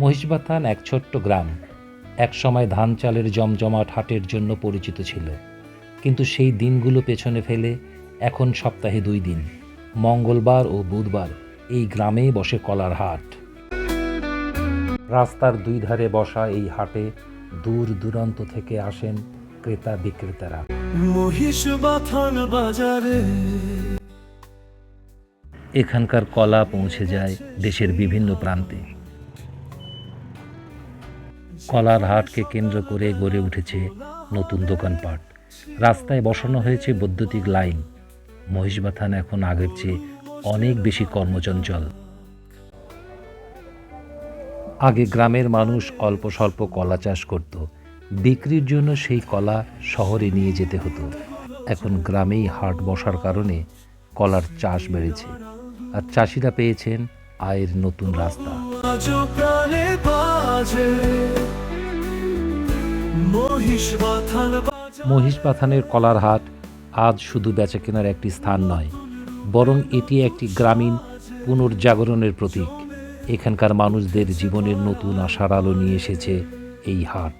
মহিষবাথান এক ছোট্ট গ্রাম। একসময় ধান চালের জমজমাট হাটের জন্য পরিচিত ছিল। কিন্তু সেই দিনগুলো পেছনে ফেলে এখন সপ্তাহে দুই দিন মঙ্গলবার ও বুধবার এই গ্রামেই বসে কলার হাট। রাস্তার দুই ধারে বসা এই হাটে দূর দূরান্ত থেকে আসেন ক্রেতা বিক্রেতারা। মহিষ বাথান বাজারে। এখানকার কলা পৌঁছে যায় দেশের বিভিন্ন প্রান্তে। কলার হাটকে কেন্দ্র করে গড়ে উঠেছে নতুন দোকানপাট। রাস্তায় বসানো হয়েছে বৈদ্যুতিক লাইন। মহিষবাথান এখন আগের চেয়ে অনেক বেশি কর্মচঞ্চল। আগে গ্রামের মানুষ অল্প স্বল্প কলা চাষ করত। বিক্রির জন্য সেই কলা শহরে নিয়ে যেতে হতো। এখন গ্রামেই হাট বসার কারণে কলার চাষ বেড়েছে। আর চাষিরা পেয়েছেন আয়ের নতুন রাস্তা। মহিষ পাথানের বাজারে মহিষপাথানের কলার হাট আজ শুধু বেচাকেনার একটি স্থান নয়, বরং এটি একটি গ্রামীণ পুনর্জাগরণের প্রতীক। এখানকার মানুষদের জীবনের নতুন আশার আলো নিয়ে এসেছে এই হাট